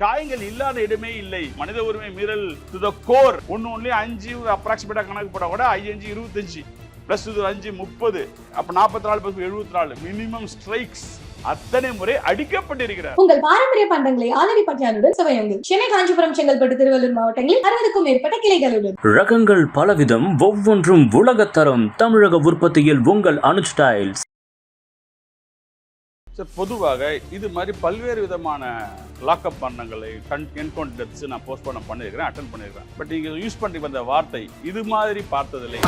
காயங்கள் இல்லாத இடமே இல்லை. மனித உரிமை மீறல் டு த கோர் ஒன்னு ஒன்லி அஞ்சு அப்ராக்சிமேட்டா கணக்கு போட்டா கூட ஐந்து இருபத்தஞ்சு. பிளஸ் இது அஞ்சு முப்பது. அப்ப நாற்பத்தி நாலு பிளஸ் எழுபத்தி நாலு மினிமம் ஸ்ட்ரைக்ஸ் அத்தனை முறை அடிக்கப்பட்டிருக்கிறார். உங்கள் பாரம்பரிய பண்டங்களை ஆலடி பட்டியானுடன் சுவையுங்கள். சென்னை காஞ்சிபுரம் செங்கல்பட்டு திருவள்ளூர் மாவட்டங்களில் அறுபதுக்கும் மேற்பட்ட கிளைகளுடன். ரகங்கள் பலவிதம் ஒவ்வொன்றும் உலகத்தரம் தமிழக உற்பத்தியில் உங்கள் அனுஜ் டைல்ஸ் சார் பொதுவாக இது மாதிரி பல்வேறு விதமான லாக்அப் மரணங்களை கன் என்கவுண்டர் டெத்ஸ் நான் போஸ்ட்போன் பண்ணியிருக்கிறேன் அட்டன் பண்ணியிருக்கிறேன் பட் நீங்கள் யூஸ் பண்ணி வந்த வார்த்தை இது மாதிரி பார்த்ததில்லை.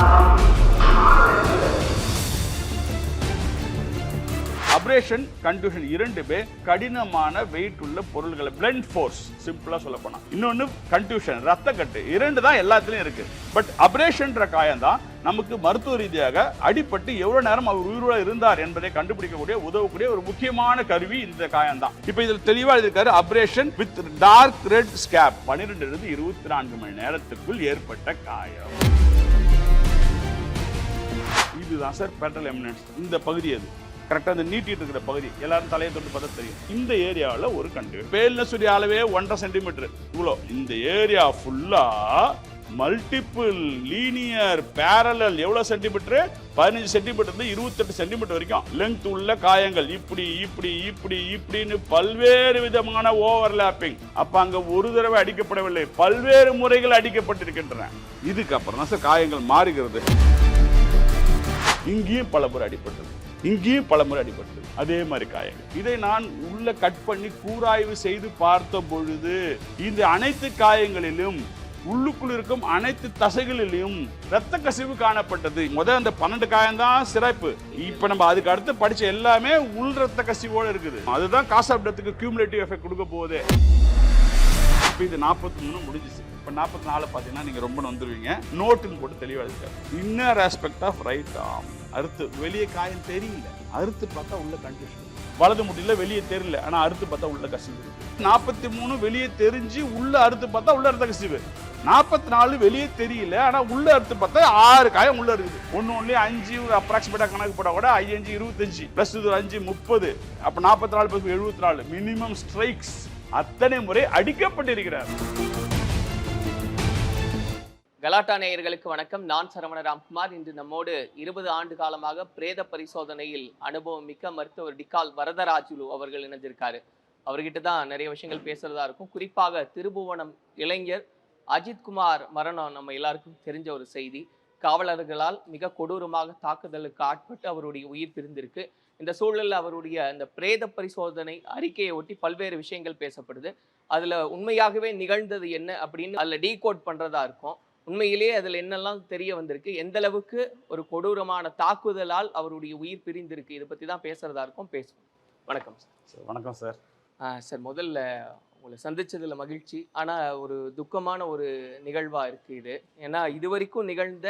அப்ரேஷன் கன்டியூஷன் இரண்டுமே கடினமான வெயிட் உள்ள பொருள்களை பிளண்ட் ஃபோர்ஸ் சிம்பிளா சொல்ல போனா. இன்னொன்னு கன்டியூஷன் ரத்த கட்டு. இரண்டு தான் எல்லாத்துலயும் இருக்கு. பட் அப்ரேஷன்ற காயம் தான் நமக்கு மருத்துவ ரீதியாக அடிபட்டு எவ்வளவு நேரம் அவர் உயிரோட இருந்தார் என்பதை கண்டுபிடிக்கக்கூடிய உதவக்கூடிய ஒரு முக்கியமான கருவி இந்த காயம் தான். இப்போ இதில் தெளிவா இருக்காரு அப்ரேஷன் வித் டார்க் ரெட் ஸ்கேப் பன்னிரெண்டுல இருந்து இருபத்தி நான்கு மணி நேரத்துக்குள் ஏற்பட்ட காயம். இதுதான் சார் பெட்ரல் எமினன்ஸ் இந்த பகுதி அது கரெக்டாக அந்த நீட்டிட்டு இருக்கிற பகுதி. எல்லாரும் தலையை தொட்டு பார்த்தா தெரியும். இந்த ஏரியாவில் ஒரு கண்டு. பேல்னஸுடைய அளவே ஒன்றரை சென்டிமீட்டர் இவ்வளோ இந்த ஏரியா ஃபுல்லாக மல்டிபிள் லீனியர் பேரலல் எவ்வளோ சென்டிமீட்டரு பதினஞ்சு சென்டிமீட்டர் இருந்து இருபத்தெட்டு சென்டிமீட்டர் வரைக்கும். லெங்த் உள்ள காயங்கள். இப்படி இப்படி இப்படி இப்படின்னு பல்வேறு விதமான ஓவர்லாப்பிங் அப்போ அங்கே ஒரு தடவை அடிக்கப்படவில்லை. பல்வேறு முறைகள் அடிக்கப்பட்டிருக்கின்றன. இதுக்கப்புறம் தான் சார் காயங்கள் மாறுகிறது. இங்கேயும் பல முறை அடிப்பட்டது. இங்கேயும் பல முறை அடிபட்டது. அதே மாதிரி காயங்கள். இதை நான் உள்ள கட் பண்ணி கூராய்வு செய்து பார்த்த பொழுது இந்த அனைத்து காயங்களிலும் உள்ளுக்குள் இருக்கும் அனைத்து தசைகளிலும் ரத்த கசிவு காணப்பட்டது. முதல் அந்த பன்னெண்டு காயம்தான் சிறப்பு. இப்ப நம்ம அதுக்கு அடுத்து படிச்ச எல்லாமே உள் ரத்த கசிவோட இருக்குது. அதுதான் காசு டெத்துக்கு கியூமுலேட்டிவ் எஃபெக்ட் கொடுக்க போகுது. இப்போ இது நாற்பத்தி மூணு முடிஞ்சிச்சு. இப்போ நாற்பத்தி நாலு பார்த்தீங்கன்னா நீங்கள் ரொம்ப வந்துருவீங்க நோட்டுன்னு போட்டு தெளிவாக இருக்காரு இன்னர் ஆஸ்பெக்ட் ஆஃப் ரைட் ஆம் அறுத்து வெளியே காயம் தெரியல. அறுத்து பார்த்தா உள்ள கண்டிஷன் வலது முட்டில வெளியே தெரியல. ஆனால் அறுத்து பார்த்தா உள்ள கசிவு. நாற்பத்தி மூணு வெளியே தெரிஞ்சு உள்ள அறுத்து பார்த்தா உள்ள அறுத்த கசிவு. நாற்பத்தி நாலு வெளியே தெரியல. ஆனால் உள்ள அறுத்து பார்த்தா ஆறு காயம் உள்ள இருக்குது. ஒன்று ஒன்லி அஞ்சு அப்ராக்சிமேட்டாக கணக்கு போட்டால் கூட அஞ்சு இருபத்தஞ்சு. ப்ளஸ் இது அஞ்சு முப்பது. அப்போ நாற்பத்தி நாலு பிளஸ் எழுபத்தி நாலு மினிமம் ஸ்ட்ரைக்ஸ் அத்தனை முறை அடிக்கப்பட்டிருக்கிறார். கலாட்டா நேயர்களுக்கு வணக்கம். நான் சரவண ராம்குமார். இன்று நம்மோடு இருபது ஆண்டு காலமாக பிரேத பரிசோதனையில் அனுபவம் மிக்க மருத்துவர் டிகால் வரதராஜுலு அவர்கள் இணைஞ்சிருக்காரு. அவர்கிட்ட தான் நிறைய விஷயங்கள் பேசுறதா இருக்கும். குறிப்பாக திருபுவனம் இளைஞர் அஜித்குமார் மரணம் நம்ம எல்லாருக்கும் தெரிஞ்ச ஒரு செய்தி. காவலர்களால் மிக கொடூரமாக தாக்குதலுக்கு ஆட்பட்டு அவருடைய உயிர் பிரிந்திருக்கு. இந்த சூழலில் அவருடைய இந்த பிரேத பரிசோதனை அறிக்கையை ஒட்டி பல்வேறு விஷயங்கள் பேசப்படுது. அதில் உண்மையாகவே நிகழ்ந்தது என்ன அப்படின்னு அதில் டீகோட் பண்ணுறதா இருக்கும். உண்மையிலேயே அதில் என்னெல்லாம் தெரிய வந்திருக்கு எந்த அளவுக்கு ஒரு கொடூரமான தாக்குதலால் அவருடைய உயிர் பிரிந்திருக்கு இதை பற்றி தான் பேசுறதா இருக்கும் பேசுவோம். வணக்கம் சார். வணக்கம் சார். சார் முதல்ல உங்களை சந்திச்சதுல மகிழ்ச்சி. ஆனால் ஒரு துக்கமான ஒரு நிகழ்வாக இருக்கு இது. ஏன்னா இது வரைக்கும் நிகழ்ந்த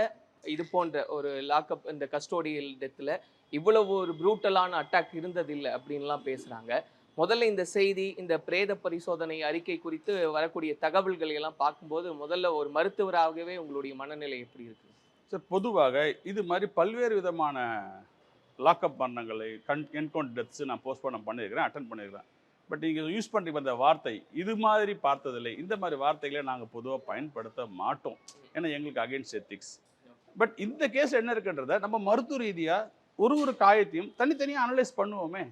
இது போன்ற ஒரு லாக்அப் இந்த கஸ்டோடியல் டெத்தில் இவ்வளவு ஒரு ப்ரூட்டலான அட்டாக் இருந்ததில்லை அப்படின்லாம் பேசுகிறாங்க முதல்ல இந்த செய்தி இந்த பிரேத பரிசோதனை அறிக்கை குறித்து வரக்கூடிய தகவல்களை எல்லாம் பார்க்கும்போது முதல்ல ஒரு மருத்துவராகவே உங்களுடைய மனநிலை எப்படி இருக்கு? சார் பொதுவாக இது மாதிரி பல்வேறு விதமான லாக்அப் மரணங்களை கன் என்கவுண்டர் டெத்ஸ் நான் போஸ்ட்போன் பண்ணியிருக்கிறேன் அட்டன் பண்ணியிருக்கிறேன். பட் நீங்கள் யூஸ் பண்ணி வந்த வார்த்தை இது மாதிரி பார்த்ததில்லை. இந்த மாதிரி வார்த்தைகளை நாங்கள் பொதுவாக பயன்படுத்த மாட்டோம். ஏன்னா எங்களுக்கு அகைன்ஸ்ட் எத்திக்ஸ் பட் இந்த கேஸ் என்ன இருக்குன்றத நம்ம மருத்துவ ரீதியாக ஒரு ஒரு காயத்தையும் தனித்தனியாக அனலைஸ் பண்ணுவோமே.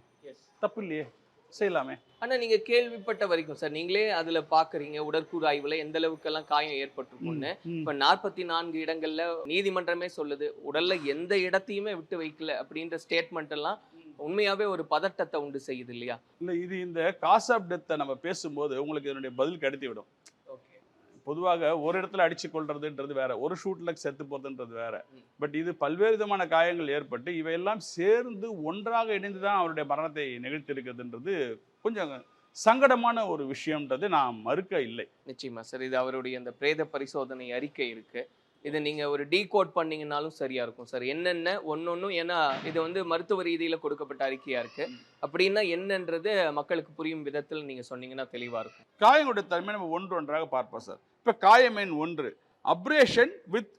தப்பு இல்லையே. செய்யலாமே. ஆனா நீங்க கேள்விப்பட்ட வரைக்கும் சார் நீங்களே அதுல பாக்குறீங்க உடற்கூறு ஆய்வுல எந்த அளவுக்கெல்லாம் காயம் ஏற்பட்டிருக்கும்னு. இப்ப நாற்பத்தி நான்கு இடங்கள்ல நீதிமன்றமே சொல்லுது உடல்ல எந்த இடத்தையுமே விட்டு வைக்கல அப்படின்ற ஸ்டேட்மெண்ட் எல்லாம் உண்மையாவே ஒரு பதட்டத்தை உண்டு செய்யுது இல்லையா? இல்லை இது இந்த காஸ் ஆஃப் டெத்தை நம்ம பேசும்போது உங்களுக்கு இதனுடைய பதில் கிடைத்து விடும் பொதுவாக ஒரு இடத்துல அடிச்சு கொள்றதுன்றது வேற ஒரு ஷூட்ல செத்து போறதுன்றது வேற. பட் இது பல்வேறு விதமான காயங்கள் ஏற்பட்டு இவையெல்லாம் சேர்ந்து ஒன்றாக இணைந்து தான் அவருடைய மரணத்தை நிகழ்த்தியிருக்கிறதுன்றது கொஞ்சம் சங்கடமான ஒரு விஷயம்ன்றது நான் மறுக்க இல்லை. நிச்சயமா சார் இது அவருடைய அந்த பிரேத பரிசோதனை அறிக்கை இருக்கு. இது நீங்க ஒரு டீகோட் பண்ணீங்கன்னாலும் சரியா இருக்கும் சார் என்னென்ன ஒன்னொன்னும் ஏன்னா இது வந்து மருத்துவ ரீதியில கொடுக்கப்பட்ட அறிக்கையா இருக்கு. அப்படின்னா என்னன்றது மக்களுக்கு புரியும் விதத்தில் நீங்க சொன்னீங்கன்னா தெளிவா இருக்கும். காயங்களுடைய தன்மை நம்ம ஒன்று ஒன்றாக பார்ப்போம் சார் இப்போ காயம் என் ஒன்று. Abrasion with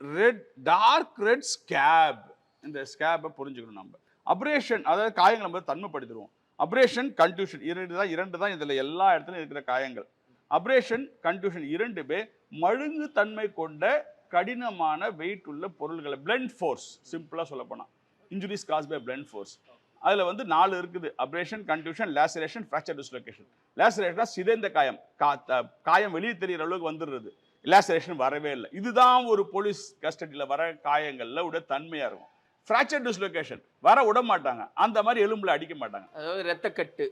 red dark red scab இந்த ஸ்கேப்பை புரிஞ்சுக்கணும் நம்ம. அப்ரேஷன் அதாவது காயங்களை நம்ம தன்மைப்படுத்திடுவோம். அப்ரேஷன் கன்ட்யூஷன் இரண்டு தான் இரண்டு தான் இதில் எல்லா இடத்துலையும் இருக்கிற காயங்கள். அப்ரேஷன் கன்ட்யூஷன் இரண்டுமே மழுங்கு தன்மை கொண்ட கடினமான வெயிட் உள்ள பொருள்களை பிளண்ட் ஃபோர்ஸ் சிம்பிளாக சொல்லப்போனால் injuries cause by blunt force அதுல வந்து நாலு இருக்குது. அப்ரேஷன் கன்ட்யூஷன் லேசரேஷன் ஃப்ராக்சர் டிஸ்லொகேஷன் லேசரேஷன் சிதைந்த காயம். கா- காயம் வெளியே தெரியிற அளவுக்கு வந்துடுறது. லேசரேஷன் வரவே இல்லை. இதுதான் ஒரு போலீஸ் கஸ்டடியில வர காயங்கள்ல உடைய தன்மையா இருக்கும். ஃப்ராக்சர் டிஸ்லொகேஷன் வர விட மாட்டாங்க. அந்த மாதிரி எலும்புல அடிக்க மாட்டாங்க. அதாவது ரத்தக்கட்டு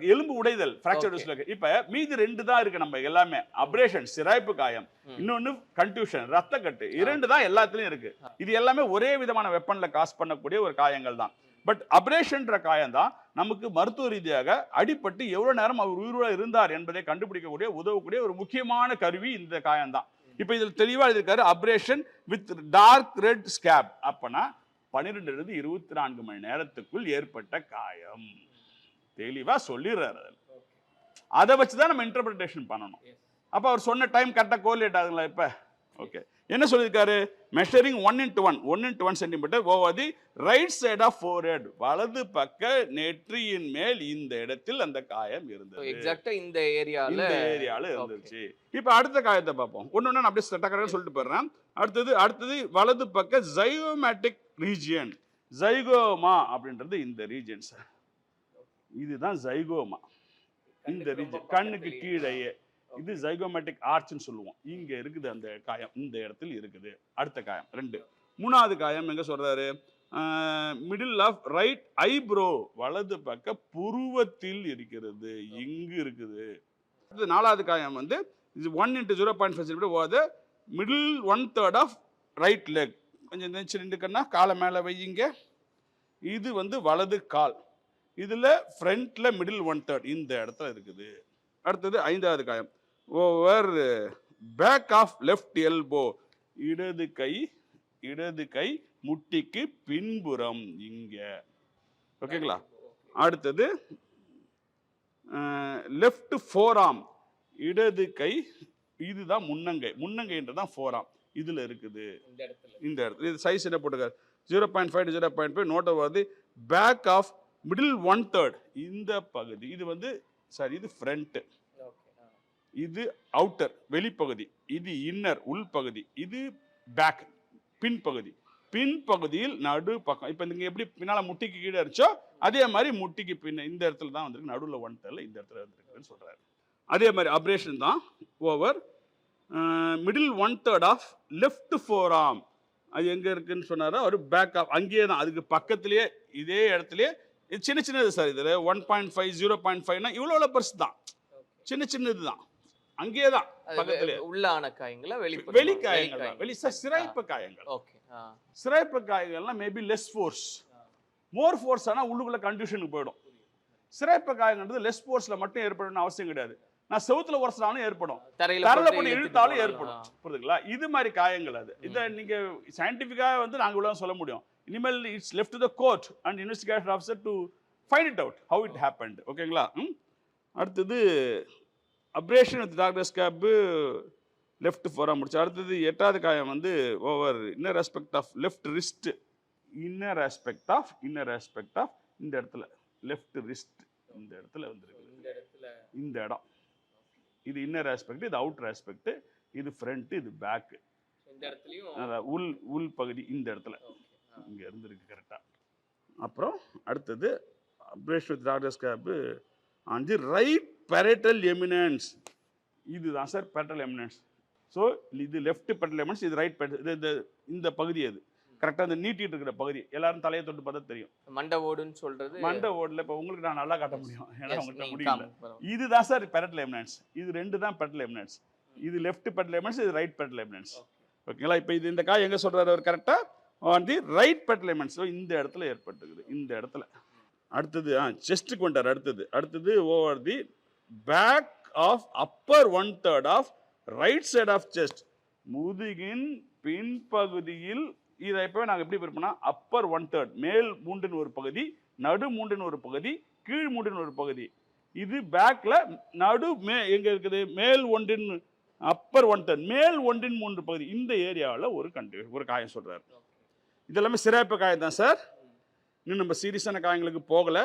எலும்பு உடைதல் ஃப்ராக்சர். டிஸ்லோகேஷன் இப்ப மீதி ரெண்டு தான் இருக்கு நம்ம எல்லாமே. அப்ரேஷன் சிராய்ப்பு காயம். ம். இன்னொன்னு கன்ட்யூஷன் ரத்த கட்டு இரண்டு தான் எல்லாத்துலயும் இருக்கு. இது எல்லாமே ஒரே விதமான வெப்பன்ல காஸ் பண்ணக்கூடிய ஒரு காயங்கள் தான். பட் அப்ரேஷன்ற காயம் தான் நமக்கு மருத்துவ ரீதியாக அடிபட்டு எவ்வளவு நேரம் அவர் உயிரோட இருந்தார் என்பதை கண்டுபிடிக்கக்கூடிய உதவக்கூடிய ஒரு முக்கியமான கருவி இந்த காயம் தான் இப்ப இதில் தெளிவா இருக்காரு abrasion with dark red scab அப்பனா பன்னிரெண்டுல இருந்து இருபத்தி நான்கு மணி நேரத்துக்குள் ஏற்பட்ட காயம். தெளிவா சொல்லிடுறாரு அதுல. அதை வச்சு தான் நம்ம இன்டர்பிரிட்டேஷன் பண்ணணும். அப்ப அவர் சொன்ன டைம் கரெக்டாக கோலேட் ஆகுங்களா இப்ப? ஓகே என்ன சொல்லியிருக்காரு? Measuring one into one one into one centimetre over the right side of forehead வலது பக்க நெற்றியின் மேல் இந்த இடத்தில் அந்த காயம் இருந்தது. எக்ஸாக்டா இந்த ஏரியால இந்த ஏரியால இருந்துச்சு. இப்ப அடுத்த காயத்தை பார்ப்போம். ஒண்ணு நான் அப்படியே டக்கரை சொல்லிட்டு போயிடுறேன். அடுத்தது அடுத்தது வலது பக்க ஜைகோமேட்டிக் ரீஜியன் ஜைகோமா அப்படின்றது இந்த ரீஜியன் சார் இதுதான் ஜைகோமா இந்த ரீஜன் கண்ணுக்கு கீழேயே. இது ஜைகோமேட்டிக் ஆர்ச்னு சொல்லுவோம். இங்க இருக்குது அந்த காயம். இந்த இடத்தில் இருக்குது. அடுத்த காயம். ரெண்டு. மூணாவது காயம் எங்க சொல்றாரு? மிடில் ஆஃப் ரைட் ஐப்ரோ வலது பக்க புருவத்தில் இருக்கிறது. இங்கு இருக்குது. அடுத்து நாலாவது காயம் வந்து இது one into zero point five centimetre over middle one third of right leg கொஞ்சம் நினச்சி ரெண்டு கண்ணா காலை மேலே வையுங்க இது வந்து வலது கால். இதில் ஃப்ரண்ட்டில் மிடில் ஒன் தேர்ட் இந்த இடத்துல இருக்குது. அடுத்தது ஐந்தாவது காயம். Over back of left elbow இடது கை இடது கை முட்டிக்கு பின்புறம் இங்க. ஓகேங்களா? அடுத்தது லெஃப்ட் ஃபோராம் இடது கை இதுதான் முன்னங்கை. முன்னங்கைன்றது தான் ஃபோராம் இதுல இருக்குது. இந்த இடத்துல. இது சைஸ் என்ன போட்டுக்காரு zero point five zero point five note வருது back of middle one third இந்த பகுதி இது வந்து சாரி இது ஃப்ரண்ட் ஓகே இது அவுட்டர் வெளிப்பகுதி. இது இன்னர் உள்பகுதி. இது பேக் பின்பகுதி. பின்பகுதியில் நடு பக்கம். இப்போ நீங்கள் எப்படி பின்னால் முட்டிக்கு கீழே இருந்துச்சோ அதே மாதிரி முட்டிக்கு பின்ன இந்த இடத்துல தான் வந்திருக்கு. நடுவில் ஒன் தேர்ல இந்த இடத்துல வந்துருக்குன்னு சொல்கிறாரு அதே மாதிரி அப்ரேஷன் தான். Over middle one third of left forearm அது எங்கே இருக்குன்னு சொன்னாரோ அவர் பேக் ஆஃப் அங்கேயே தான். அதுக்கு பக்கத்துலேயே இதே இடத்துலையே இது சின்ன சின்னது சார் இதில். One point five zero point ஃபைவ்னா இவ்வளோ பெருசு தான். சின்ன சின்னது தான். அங்கேயே தான் பக்கத்துலயே உள்ளான காயங்களா வெளி வெளி காயங்கள் வெளி சிராய்ப்பு காயங்கள். ஓகே சிராய்ப்பு காயங்கள்லாம் maybe less force more force ஆனால் உள்ளுக்குள்ள கண்டிஷனுக்கு போயிடும். சிராய்ப்பு காயங்கிறது லெஸ் ஃபோர்ஸ்ல மட்டும் ஏற்படணும்னு அவசியம் கிடையாது. நான் செவுத்துல உரசினாலும் ஏற்படும். தரையில பண்ணி இழுத்தாலும். ஏற்படும். புரியுதுங்களா? இது மாதிரி காயங்கள் அது. இதை நீங்க சயின்டிஃபிக்காக வந்து நாங்க இவ்வளவு சொல்ல முடியும். இனிமேல் it's left the court and investigation officer to find it out how it happened ஓகேங்களா? அடுத்தது abrasion with doctor scab left ஃபோரா முடிச்சு. அடுத்தது எட்டாவது காயம் வந்து over inner aspect of left wrist inner aspect of inner aspect of இந்த இடத்துல left wrist இந்த இடத்துல வந்துருக்கு. இந்த இடத்துல. இந்த இடம். இது இன்னர் ஆஸ்பெக்ட் இது அவுட்டர் ஆஸ்பெக்ட் இது ஃப்ரண்ட் இது பேக் இந்த இடத்துலயும் உள் உள் பகுதி இந்த இடத்துல. இங்க இருந்திருக்கு கரெக்டா அப்புறம் அடுத்தது fresh with doctor scab on the right parietal eminence இதுதான் சார் பெரட்டல் எமினன்ஸ் ஸோ இது லெஃப்ட் பெரட்டல் எமினன்ஸ் இது ரைட் இது இந்த இந்த பகுதி அது. கரெக்டாக இந்த நீட்டிட்டு இருக்கிற பகுதி. எல்லாரும் தலையை தொட்டு பார்த்தா தெரியும். மண்டை ஓடுன்னு சொல்றது. மண்டை ஓடல இப்போ உங்களுக்கு நான் நல்லா காட்ட முடியும். ஏன்னா உங்கள்கிட்ட முடியல. பரவாயில்ல. இதுதான் சார் பெரட்டல் எமினன்ஸ் இது ரெண்டு தான் பெரட்டல் எமினன்ஸ் இது லெஃப்ட் பெரட்டல் எமினன்ஸ் இது ரைட் பெரட்டல் எமினன்ஸ் ஓகேங்களா இப்போ இது இந்த காய் எங்க சொல்றாரு அவர் கரெக்டா on the right parietal eminence இந்த இடத்துல ஏற்பட்டுக்குது. இந்த இடத்துல. அடுத்தது ஆ செஸ்ட்டுக்கு வந்துட்டார் அடுத்தது. அடுத்தது over the back of upper one third of right side of chest முதுகின் பின்பகுதியில் இதை எப்பவே நாங்கள் எப்படி பிரிப்போம்னா அப்பர் ஒன் தேர்ட் மேல் மூன்றின் ஒரு பகுதி நடு மூன்றின் ஒரு பகுதி கீழ் மூன்றின் ஒரு பகுதி. இது பேக்ல நடு மே எங்க இருக்குது? மேல் ஒன்றின் அப்பர் ஒன் தேர்ட் மேல் ஒன்றின் மூன்று பகுதி. இந்த ஏரியாவில் ஒரு கண்டு ஒரு காயம் சொல்றாரு. இதெல்லாமே சிறப்பு காயம் தான் சார். இன்னும் நம்ம சீரியஸான காயங்களுக்கு போகல.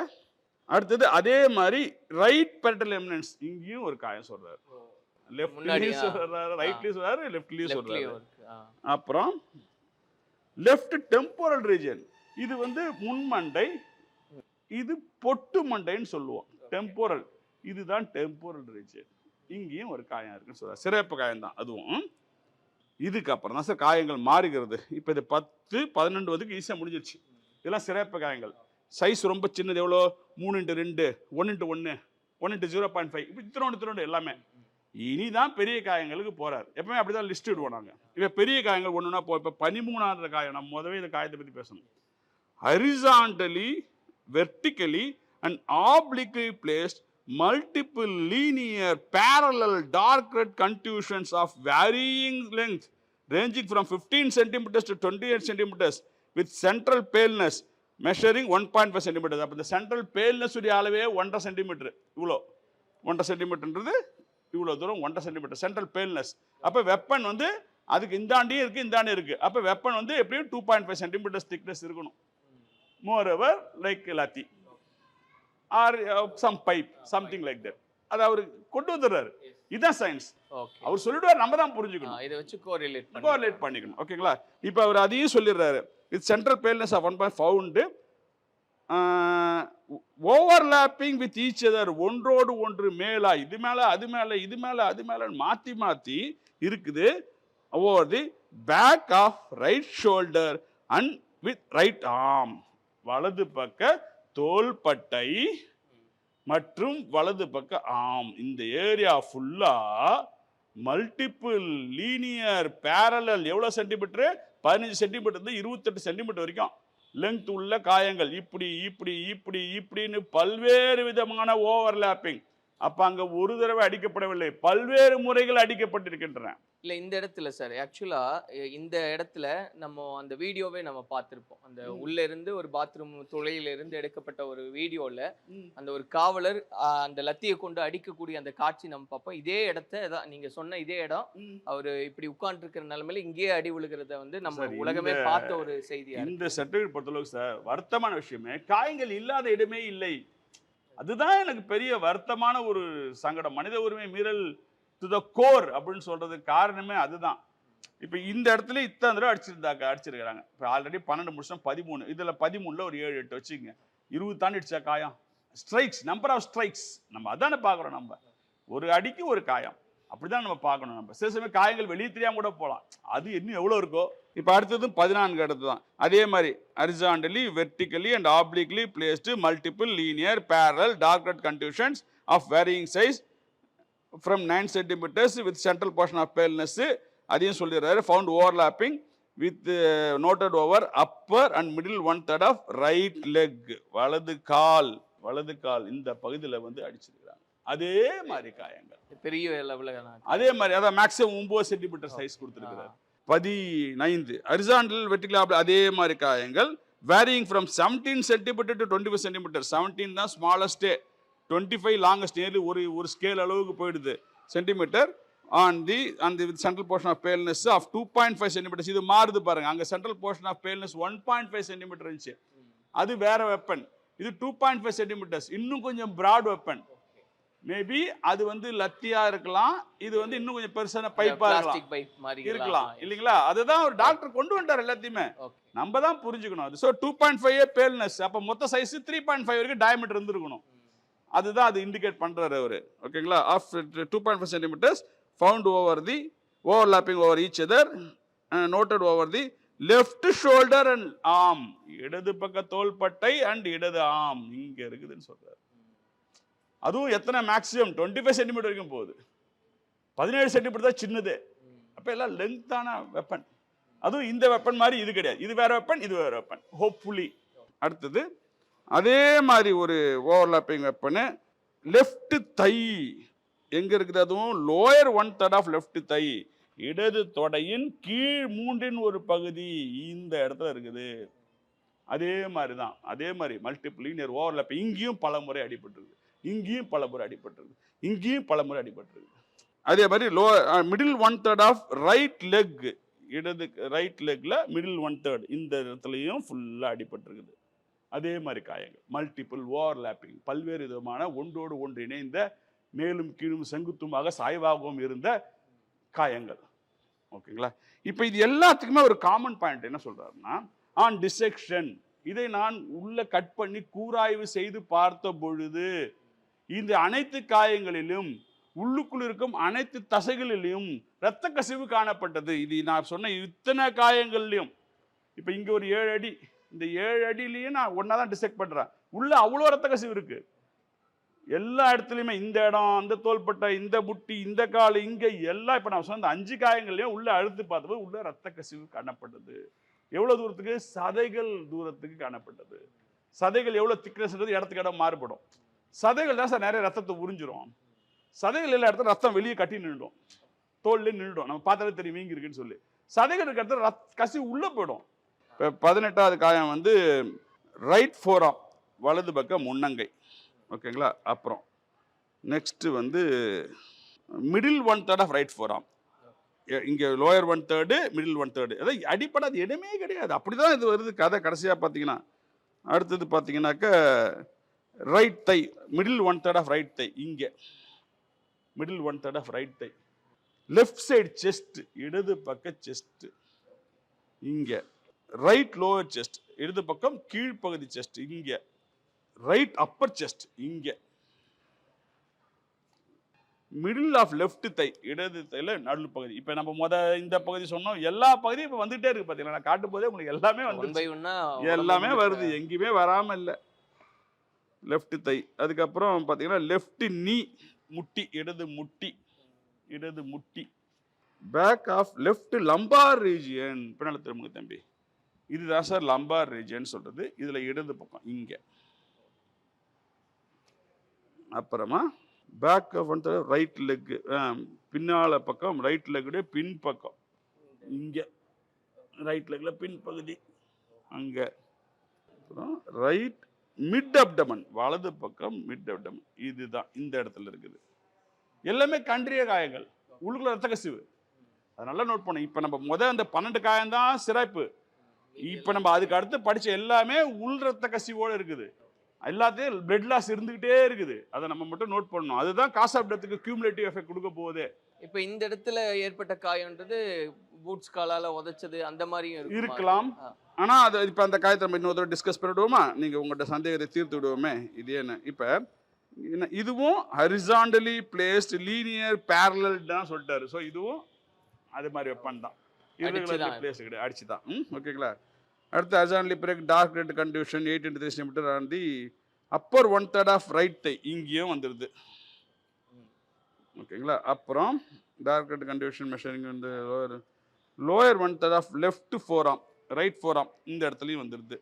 அடுத்தது அதே மாதிரி ரைட் பெரட்டல் எமினன்ஸ் இங்கேயும் ஒரு காயம் சொல்றாரு. லெஃப்ட்லயும்? சொல்றாரு ரைட்லயும் சொல்றாரு லெஃப்ட்லயும் சொல்றாரு. அப்புறம் லெஃப்ட் டெம்போரல் ரீஜன் இது வந்து முன்மண்டை இது பொட்டு மண்டைன்னு சொல்லுவோம். டெம்போரல் இதுதான் டெம்போரல் ரீஜன் இங்கேயும் ஒரு காயம் இருக்குன்னு சொல்றாரு. சிறப்பு காயம் தான் அதுவும். இதுக்கு அப்புறம் தான் சார் காயங்கள் மாறுகிறது. இப்போ இது பத்து பன்னெண்டு வதுக்கு ஈஸியாக முடிஞ்சிருச்சு. இதெல்லாம் சிறப்பு காயங்கள். சைஸ் ரொம்ப சின்னது எவ்வளோ? மூணு இன்ட்டு ரெண்டு ஒன் இன்ட்டு ஒன்று one into zero point five இப்போ இத்தனோண்டு இத்தனோண்டு எல்லாமே. இனிதான் பெரிய காயங்களுக்கு போகிறார் எப்பவுமே அப்படிதான் லிஸ்ட் விடுவோம் நாங்கள் இப்போ பெரிய காயங்கள் ஒன்றுனா போ இப்போ பதிமூணாவது காயம் நம்ம முதவே இந்த காயத்தை பற்றி பேசணும். Horizontally vertically and obliquely placed multiple linear parallel of varying contusions of varying length ranging from 15 centimeters to 28 centimeters with central paleness measuring 1.5 centimeters அப்போ இந்த சென்ட்ரல் பேல்னஸ் உடைய அளவே ஒன்றரை சென்டிமீட்டர் இவ்வளோ ஒன்றரை சென்டிமீட்டர்ன்றது இவ்வளோ தூரம் ஒன்றரை சென்டிமீட்டர் சென்ட்ரல் பேல்னஸ் அப்போ வெப்பன் வந்து அதுக்கு இந்தாண்டியும் இருக்குது இந்தாண்டி இருக்குது அப்போ வெப்பன் வந்து எப்படியும் two point five centimetres thickness இருக்கணும். Moreover like lathi or some pipe something like that அது அவர் கொண்டு வந்துடுறாரு. இதுதான் சயின்ஸ் அவர் சொல்லிடுவார் நம்ம தான் புரிஞ்சுக்கணும். இதை வச்சு கோரிலேட் கோரிலேட் பண்ணிக்கணும். ஓகேங்களா இப்போ அவர் அதையும் சொல்லிடுறாரு. Uh, இது central paleness of one point found overlapping with each other ஒன்றோடு ஒன்று மேலா இது மேலே அது மேலே இது மேலே அது மேலே மாற்றி மாற்றி இருக்குது. Over the back of right shoulder and with right arm வலது பக்க தோள்பட்டை மற்றும் வலது பக்க ஆம் இந்த ஏரியா ஃபுல்லாக மல்டிப்புள் லீனியர் பேரலல் எவ்வளோ சென்டிமீட்டரு பதினஞ்சு சென்டிமீட்டர்லேருந்து இருபத்தெட்டு சென்டிமீட்டர் வரைக்கும் லெங்த் உள்ள காயங்கள். இப்படி இப்படி இப்படி இப்படின்னு பல்வேறு விதமான ஓவர்லாப்பிங் அப்போ அங்கே ஒரு தடவை அடிக்கப்படவில்லை. பல்வேறு முறைகள் அடிக்கப்பட்டிருக்கின்றன. இல்ல இந்த இடத்துல சார் ஆக்சுவலா இந்த இடத்துல நம்ம அந்த வீடியோவே நம்ம பார்த்திருப்போம். அந்த. உள்ள இருந்து ஒரு பாத்ரூம் துளையில இருந்து எடுக்கப்பட்ட ஒரு வீடியோல அந்த ஒரு காவலர் அந்த லத்தியை கொண்டு அடிக்கக்கூடிய அந்த காட்சி நம்ம பார்ப்போம். இதே இடத்த தான் நீங்க சொன்ன இதே இடம் அவரு இப்படி உட்கார்ந்து இருக்கிற நிலைமையில இங்கேயே அடி விழுகிறத வந்து நம்ம உலகமே பார்த்த ஒரு செய்தியா இருக்கு. இந்த சர்டிபிகேட் பொறுத்தளவுக்கு சார் வருத்தமான விஷயமே காயங்கள் இல்லாத இடமே இல்லை. அதுதான் எனக்கு பெரிய வருத்தமான ஒரு சங்கடம். மனித உரிமை மீறல் டு த கோர் அப்படின்னு சொல்கிறதுக்கு காரணமே அதுதான். இப்போ இந்த இடத்துல இத்தனை தடவை அடிச்சிருந்தாக்க அடிச்சிருக்கிறாங்க. இப்போ ஆல்ரெடி பன்னெண்டு முடிச்சோம் பதிமூணு. இதில் பதிமூணில் ஒரு ஏழு எட்டு வச்சுக்கங்க. இருபது தாண்டிடுச்சா காயம். ஸ்ட்ரைக்ஸ் நம்பர் ஆஃப் ஸ்ட்ரைக்ஸ் நம்ம அதானே பார்க்குறோம் நம்ம. ஒரு அடிக்கு ஒரு காயம். அப்படிதான் நம்ம பார்க்கணும் நம்ம. சில சமயம் காயங்கள் வெளியே தெரியாம கூட போகலாம். அது இன்னும் எவ்வளோ இருக்கோ. இப்போ அடுத்தது பதினான்கு அடுத்து தான் அதே மாதிரி horizontally vertically and obliquely placed multiple linear parallel dark conditions of varying size from nine centimetres with central portion of paleness அதையும் சொல்லிடுறாரு found overlapping with noted over upper and middle one third of right leg வலது கால் வலது கால் இந்த பகுதியில் வந்து அடிச்சிருக்கிறாங்க. அதே மாதிரி காயங்கள். பெரிய லெவல அதே மாதிரி அதான் மேக்ஸிமம் ஒன்பது சென்டிமீட்டர் சைஸ் கொடுத்துருக்கிறார். பதினைந்து. ஹரிசாண்டல் வெட்டிக்கல் அதே மாதிரி காயங்கள். Varying from seventeen centimetre to twenty five centimetre seventeen தான் ஸ்மாலஸ்டே டுவெண்ட்டி ஃபைவ் லாங்கஸ்ட் நியர்லி ஒரு ஒரு ஸ்கேல் அளவுக்கு போயிடுது. சென்டிமீட்டர் ஆன் தி அந்த central portion of paleness of two point five centimetres இது மாறுது பாருங்க. அங்கே central portion of paleness one point five centimetre இருந்துச்சு. அது வேற வெப்பன் இது டூ பாயிண்ட் ஃபைவ் சென்டிமீட்டர்ஸ் இன்னும் கொஞ்சம் பிராட் வெப்பன் மேபி அது வந்து லத்தியா இருக்கலாம். இது வந்து இன்னும் கொஞ்சம் பெருசான பைப்பா இருக்கலாம். இருக்கலாம். இல்லைங்களா? அதுதான் ஒரு டாக்டர் கொண்டு வந்துட்டார் எல்லாத்தையுமே. நம்ம தான் புரிஞ்சுக்கணும். அது so two point five paleness அப்போ மொத்த சைஸ் த்ரீ பாயிண்ட் ஃபைவ் வரைக்கும் டயமீட்டர் இருந்திருக்கணும். அதுதான் அது இண்டிகேட் பண்றாரு அவர். ஓகேங்களா of two point five centimetres found over the overlapping over each other noted over the left shoulder and arm இடது பக்க தோள்பட்டை அண்ட் இடது ஆம் இங்கே இருக்குதுன்னு சொல்றாரு. அதுவும் எத்தனை மேக்ஸிமம் டுவெண்ட்டி ஃபைவ் சென்டிமீட்டர் வரைக்கும் போகுது. பதினேழு சென்டிமீட்டர் தான் சின்னது. அப்போ எல்லாம் லென்த்தான வெப்பன் அதுவும் இந்த வெப்பன் மாதிரி இது கிடையாது. இது வேற வெப்பன் இது வேற வெப்பன் ஹோப்ஃபுல்லி அடுத்தது அதே மாதிரி ஒரு ஓவர்லாப்பிங் வெப்பனு லெஃப்ட் தை எங்க இருக்குது அதுவும்? Lower one third of left thigh இடது தொடையின் கீழ் மூன்றின் ஒரு பகுதி இந்த இடத்துல இருக்குது. அதே மாதிரி தான் அதே மாதிரி மல்டிபிள் லீனியர் ஓவர்லாப் இங்கேயும் பல முறை அடிபட்டிருக்கு. இங்கேயும் பல முறை அடிபட்டிருக்கு. இங்கேயும் பல முறை அடிபட்டிருக்கு. அதே மாதிரி low middle one third of right leg இடது ரைட் லெக்கில் மிடில் ஒன் தேர்ட் இந்த இடத்துலையும் ஃபுல்லாக அடிபட்டுருக்குது. அதே மாதிரி காயங்கள். மல்டிபிள் ஓவர்லாப்பிங் பல்வேறு விதமான ஒன்றோடு ஒன்று இணைந்த மேலும் கீழும் செங்குத்துமாக சாய்வாகவும் இருந்த காயங்கள். ஓகேங்களா இப்போ இது எல்லாத்துக்குமே ஒரு காமன் பாயிண்ட் என்ன சொல்றாருன்னா ஆன் டிசெக்ஷன் இதை நான் உள்ள கட் பண்ணி கூராய்வு செய்து பார்த்த பொழுது இந்த அனைத்து காயங்களிலும் உள்ளுக்குள் இருக்கும் அனைத்து தசைகளிலும் இரத்த கசிவு காணப்பட்டது. இது நான் சொன்ன இத்தனை காயங்கள்லையும். இப்போ இங்கே ஒரு ஏழு அடி இந்த ஏழு அடியிலையும் நான் ஒன்றா தான் டிசெக்ட் பண்ணுறேன் உள்ளே அவ்வளோ ரத்த கசிவு இருக்குது எல்லா இடத்துலையுமே இந்த இடம் அந்த தோள்பட்டை இந்த முட்டி இந்த கால் இங்கே எல்லாம் இப்போ நான் சொன்ன அஞ்சு காயங்கள்லையும் உள்ளே அழுத்து பார்த்தபோது உள்ளே ரத்த கசிவு காணப்பட்டது. எவ்வளோ தூரத்துக்கு? சதைகள் தூரத்துக்கு காணப்பட்டது. சதைகள் எவ்வளோ திக்னஸ்ன்றது இடத்துக்கு இடம் மாறுபடும். சதைகள் தான் சார் நிறைய ரத்தத்தை உறிஞ்சிரும். சதைகள் எல்லா இடத்துல ரத்தம் வெளியே கட்டி நின்றுடும். தோல்லே நின்றுடும். நம்ம பார்த்தாலே தெரியும் வீங்கி இருக்குன்னு சொல்லி. சதைகள் இருக்கிற இடத்துல ரத் கசிவு உள்ளே போயிடும். இப்போ பதினெட்டாவது காயம் வந்து ரைட் ஃபோராம் வலது பக்கம் முன்னங்கை. ஓகேங்களா? அப்புறம் நெக்ஸ்ட்டு வந்து middle one third of right forearm இங்கே lower one third middle one third அதாவது அடிப்படை அது இடமே கிடையாது. அப்படி தான் இது வருது கதை கடைசியாக பார்த்தீங்கன்னா. அடுத்தது பார்த்தீங்கன்னாக்க right thigh middle one third of right thigh இங்கே. Middle one third of right thigh left side chest இடது பக்க செஸ்ட் இங்கே. ரைட் லோவர் செஸ்ட் இடது பக்கம் கீழ்ப்பகுதி செஸ்ட் இங்கே. ரைட் அப்பர் செஸ்ட் இங்கே. மிடில் ஆஃப் லெஃப்ட் தை இடது தைல நடு பகுதி. இப்போ நம்ம முத இந்த பகுதி சொன்னோம் எல்லா பகுதியும் இப்போ வந்துட்டே இருக்கு பார்த்தீங்களா நான் காட்டும் போதே உங்களுக்கு எல்லாமே வந்து எல்லாமே வருது எங்கேயுமே வராம இல்லை. லெஃப்ட் தை அதுக்கப்புறம் பார்த்தீங்கன்னா லெஃப்ட் நீ முட்டி இடது முட்டி இடது முட்டி. Back of left lumbar region பின்னால் திரும்புங்க தம்பி. இதுதான் சார் லம்பார் ரீஜியன் சொல்றது. இதுல இடது பக்கம் இங்க. அப்புறமா பேக் ஆஃப் வந்து ரைட் லெக் பின்னால பக்கம் ரைட் லெக்குடைய பின் பக்கம். இங்க ரைட் லெக்ல பின் பகுதி. அங்க. அப்புறம் ரைட் மிட் அப்டமன் வலது பக்கம் மிட் அப்டமன் இதுதான் இந்த இடத்துல இருக்குது. எல்லாமே கன்றிய காயங்கள். உள்ளுக்குள்ள ரத்த கசிவு அதை நல்லா நோட் பண்ணணும் இப்போ நம்ம முத அந்த பன்னெண்டு காயம் தான் சிறப்பு. இப்போ நம்ம அதுக்கு அடுத்து படிச்ச எல்லாமே உள் ரத்த கசிவோட இருக்குது. எல்லாத்தையும் பிளட் லாஸ் இருந்துகிட்டே இருக்குது. அதை நம்ம மட்டும் நோட் பண்ணணும். அதுதான் காசு அப்டத்துக்கு கியூமுலேட்டிவ் எஃபெக்ட் கொடுக்க போகுதே. இப்ப இந்த இடத்துல ஏற்பட்ட காயம்ன்றது பூட்ஸ் காலால உதைச்சது அந்த மாதிரியும்? இருக்கலாம். ஆ. ஆனா அது இப்போ அந்த காயத்தை நம்ம இன்னொரு தடவை டிஸ்கஸ் பண்ணிவிடுவோமா நீங்க உங்கள்கிட்ட சந்தேகத்தை தீர்த்து விடுவோமே. இது என்ன? இப்போ என்ன? இதுவும் ஹரிசாண்டலி பிளேஸ்ட் லீனியர் பேரலல் தான் சொல்லிட்டாரு. ஸோ இதுவும் அது மாதிரி வெப்பன் தான் irregular பிளேஸ் கிடையாது. அடிச்சு தான் ஓகேங்களா அடுத்து ஹரிசாண்டலி பிறகு dark red condition eight into three centimetre on the upper one third of right thigh இங்கேயும் வந்துடுது ஓகேங்களா அப்புறம் டார்க் ரெட் கண்டிஷன் மெஷரிங் வந்து lower lower one third of left forearm right forearm இந்த இடத்துலையும் வந்துடுது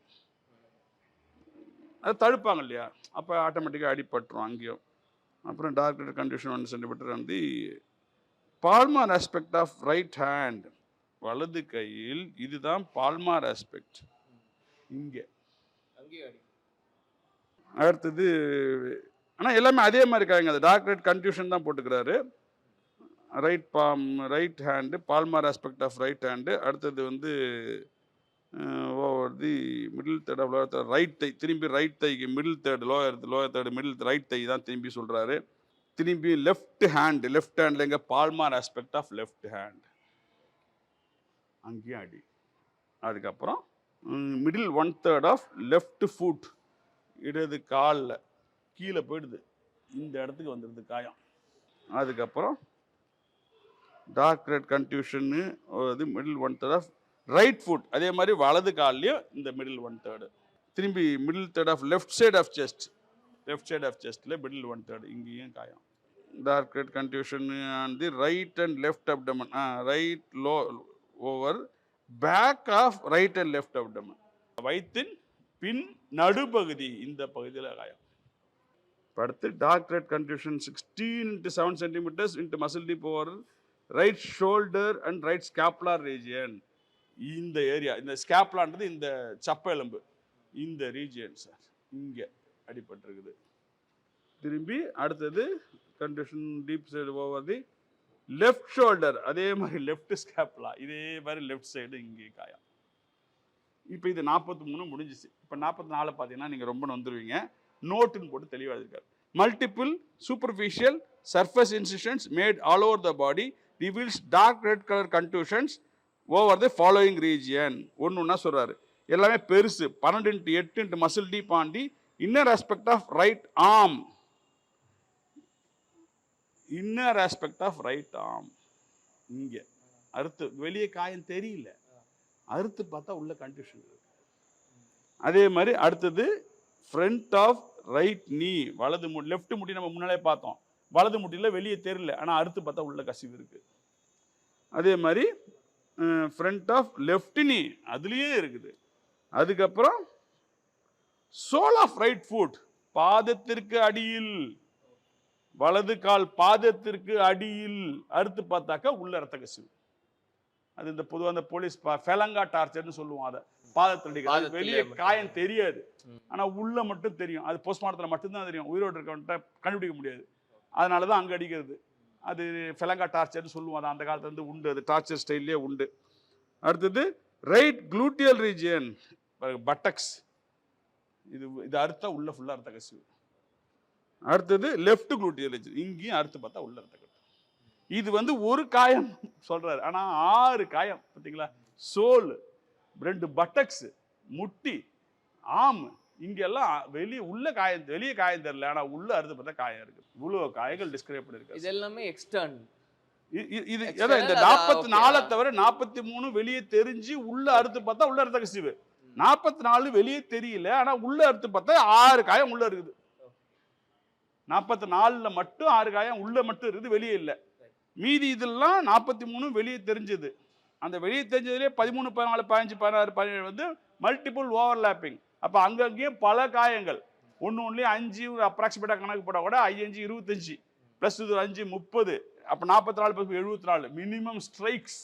அது தடுப்பாங்க இல்லையா? அப்போ ஆட்டோமேட்டிக்காக அடிபட்டுரும் அங்கேயும். அப்புறம் dark red condition one centimetre வந்து palmar aspect of right hand வலது கையில் இதுதான் பால்மார் ஆஸ்பெக்ட் இங்கே. அடுத்தது ஆனால் எல்லாமே அதே மாதிரி இருக்காங்க. அது டாக்டரேட் கன்ஃபியூஷன் தான் போட்டுக்கிறாரு. Right palm right hand palmar aspect of right hand அடுத்தது வந்து over the middle third of lower third right thigh திரும்பி right தைக்கு middle third lower lower third middle right thigh தான் திரும்பி சொல்கிறாரு திரும்பி லெஃப்ட் ஹேண்ட் லெஃப்ட் ஹேண்டில் எங்கே palmar aspect of left hand அங்கேயும் அடி. அதுக்கப்புறம் middle one third of left foot இடது காலில் கீழே போயிடுது. இந்த இடத்துக்கு வந்துடுது காயம். அதுக்கப்புறம் டார்க் ரெட் கன்ஃபியூஷன்னு இது middle one third of right foot அதே மாதிரி வலது கால்லையும் இந்த மிடில் ஒன் தேர்டு திரும்பி middle third of left side of chest left side of செஸ்ட்டில் middle one third இங்கேயும் காயம். Dark red confusion on the right and left abdomen right low over back of right and left abdomen வயிற்றின் பின் நடுப்பகுதி இந்த பகுதியில் காயம். அடுத்து dark red confusion sixteen into seven centimetres into muscle deep over right shoulder and right scapular region இந்த area இந்த ஸ்கேப்லான்றது இந்த சப்ப எலும்பு. இந்த ரீஜியன் சார் இங்கே அடிபட்டிருக்குது. திரும்பி அடுத்தது confusion deep side over the left shoulder அதே மாதிரி லெஃப்ட் ஸ்கேப்லா இதே மாதிரி லெஃப்ட் சைடு இங்கே காயம். இப்போ இது நாற்பத்தி மூணு முடிஞ்சிச்சு. இப்போ நாற்பத்தி நாலு பார்த்தீங்கன்னா நீங்கள் ரொம்ப வந்துடுவீங்க நோட்டுன்னு போட்டு தெளிவாக இருக்காரு multiple superficial surface incisions made all over the body reveals dark red colour contusions over the following region ஒன்று ஒன்றா சொல்கிறாரு எல்லாமே பெருசு பன்னெண்டு இன்ட்டு எட்டு into muscle deep and inner aspect of right arm inner aspect of right arm இங்கே. அறுத்து வெளியே காயம் தெரியல. அறுத்து பார்த்தா உள்ள கண்டிஷன் இருக்கு. அதே மாதிரி அடுத்தது ஃப்ரண்ட் ஆஃப் ரைட் நீ வலது முடி லெஃப்ட் முடி நம்ம முன்னாலே பார்த்தோம். வலது முட்டியில் வெளியே தெரியல. ஆனால் அறுத்து பார்த்தா உள்ள கசிவு இருக்கு. அதே மாதிரி ஃப்ரண்ட் ஆஃப் லெஃப்ட் நீ அதுலேயே இருக்குது. அதுக்கப்புறம் சோல் ஆஃப் ரைட் ஃபுட் பாதத்திற்கு அடியில். வலது கால் பாதத்திற்கு அடியில் அறுத்து பார்த்தாக்கா உள்ள ரத்த கசிவு. அது இந்த பொதுவாக அந்த போலீஸ் ஃபெலங்கா டார்ச்சர்னு சொல்லுவோம் அதை. பாதத்தில் வெளியே. காயம் தெரியாது. ம். ஆனா உள்ள மட்டும் தெரியும். அது போஸ்ட்மார்ட்டத்தில் மட்டும்தான் தெரியும். உயிரோடு இருக்கவன்ட்ட கண்டுபிடிக்க முடியாது. அதனால தான் அங்கே அடிக்கிறது. அது ஃபெலங்கா டார்ச்சர்னு சொல்லுவோம். அது அந்த காலத்துல இருந்து உண்டு. அது டார்ச்சர் ஸ்டைல்லே உண்டு. அடுத்தது ரைட் குளூட்டியல் ரீஜியன் பட்டக்ஸ் இது இது அறுத்தா உள்ள ஃபுல்லாக அறுத்த கசிவு. அடுத்தது லெஃப்ட் குளூட்டியல் ரீஜியன் இங்கேயும் அறுத்து பார்த்தா உள்ள கட்டு. இது வந்து ஒரு காயம் சொல்றாரு. ஆனா ஆறு காயம் பார்த்தீங்களா? சோல் ரெண்டு பட்டக்ஸ் முட்டி ஆம் இங்கெல்லாம் வெளியே உள்ள காயம் வெளியே காயம் தெரியல. ஆனா உள்ள அறுத்து பார்த்தா காயம் இருக்கு. இவ்வளவு காயங்கள் டிஸ்கிரைப் பண்ணிருக்கு இது எல்லாமே எக்ஸ்டர்ன் இது இந்த நாற்பத்தி. நாலை தவிர நாற்பத்தி மூணு வெளியே தெரிஞ்சு உள்ள அறுத்து பார்த்தா உள்ள அறுத்த கசிவு. நாற்பத்தி நாலு வெளியே தெரியல. ஆனா உள்ள அறுத்து பார்த்தா ஆறு காயம் உள்ள இருக்குது. நாற்பத்தி நாலில் மட்டும் ஆறு காயம் உள்ள மட்டும் இருக்குது வெளியே இல்லை. மீதி இதெல்லாம் நாற்பத்தி மூணு வெளியே தெரிஞ்சது. அந்த வெளியே தெரிஞ்சதுலேயே பதிமூணு பதினாலு பதினஞ்சு பதினாறு பதினேழு வந்து மல்டிபிள் ஓவர்லாப்பிங் அப்போ அங்கங்கேயும் பல காயங்கள். ஒன்று ஒன்றுலேயும் அஞ்சு ஒரு அப்ராக்சிமேட்டாக கணக்கு போட்டால் கூட ஐயஞ்சு இருபத்தஞ்சி ப்ளஸ் இது அஞ்சு முப்பது. அப்போ நாற்பத்தி நாலு ப்ளஸ் எழுபத்தி நாலு. மினிமம் ஸ்ட்ரைக்ஸ்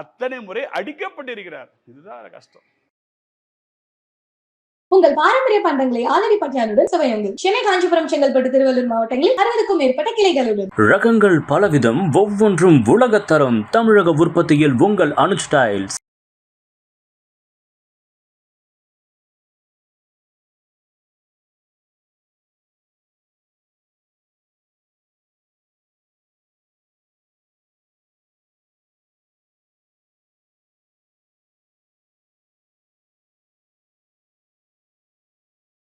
அத்தனை முறை அடிக்கப்பட்டிருக்கிறார். இதுதான் கஷ்டம். உங்கள் பாரம்பரிய பண்டங்களை ஆலடி பட்டியாளுடன் சுவையுங்கள் சென்னை காஞ்சிபுரம் செங்கல்பட்டு திருவள்ளூர் மாவட்டங்களில் அறுபதுக்கும் மேற்பட்ட கிளைகளுடன். ரகங்கள் பலவிதம் ஒவ்வொன்றும் உலகத்தரம் தமிழக உற்பத்தியில் உங்கள் அனுஸ்டைல்ஸ்